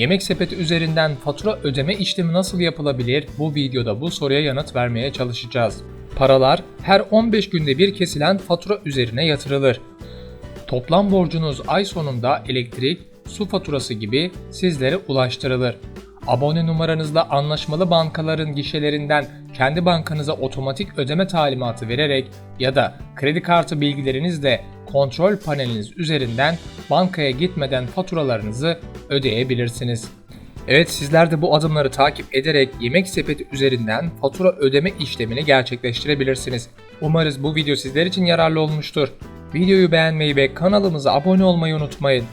Yemek sepeti üzerinden fatura ödeme işlemi nasıl yapılabilir? Bu videoda bu soruya yanıt vermeye çalışacağız. Paralar her 15 günde bir kesilen fatura üzerine yatırılır. Toplam borcunuz ay sonunda elektrik, su faturası gibi sizlere ulaştırılır. Abone numaranızla anlaşmalı bankaların gişelerinden kendi bankanıza otomatik ödeme talimatı vererek ya da kredi kartı bilgilerinizle kontrol paneliniz üzerinden bankaya gitmeden faturalarınızı ödeyebilirsiniz. Evet sizler de bu adımları takip ederek yemek sepeti üzerinden fatura ödeme işlemini gerçekleştirebilirsiniz. Umarız bu video sizler için yararlı olmuştur. Videoyu beğenmeyi ve kanalımıza abone olmayı unutmayın.